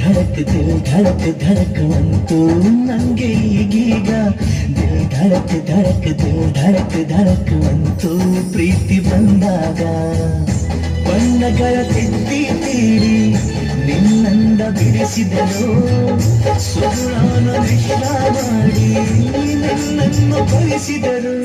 ಧಡಕ್, ದಿಲ್ ಧಡಕ್ ಧಡಕ್ ಅಂತು ನಂಗೆ ಈಗೀಗ. ದಿಲ್ ಧಡಕ್ ಧಡಕ್, ದಿಲ್ ಧಡಕ್ ಧಡಕ್ ಅಂತು ಪ್ರೀತಿ ಬಂದಾಗ. ಬಣ್ಣಗಳ ತಿದ್ದಿ ತೀರಿ ನಿನ್ನಂದ ಬಿಡಿಸಿದರು ಸುಗುಣಾನ ಮಿಶ್ರ ಮಾಡಿ ನಿನ್ನನ್ನು ಬಯಸಿದರು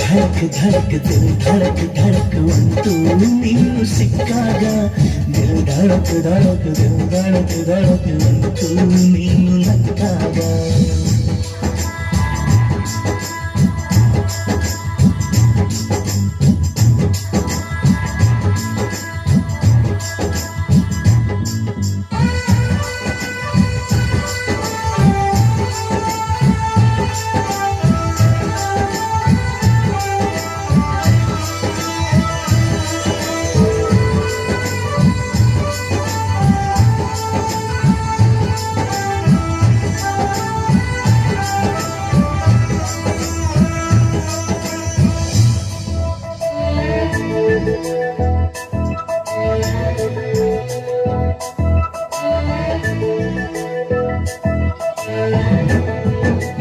ధడక్ ధడక్ దిల్ ధడక్ ధడక్ అంటూ నీవు సిక్కాగా. దిల్ ధడక్ ధడక్ దిల్ ధడక్ ధడక్ అంటూ నీవు లక్కాగా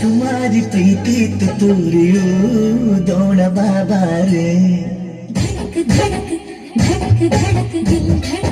তোমার প্রীতিত পুরিও দৌড় বাবা রে ধড়ক ধড়ক ধড়ক ধড়ক দিল ধড়ক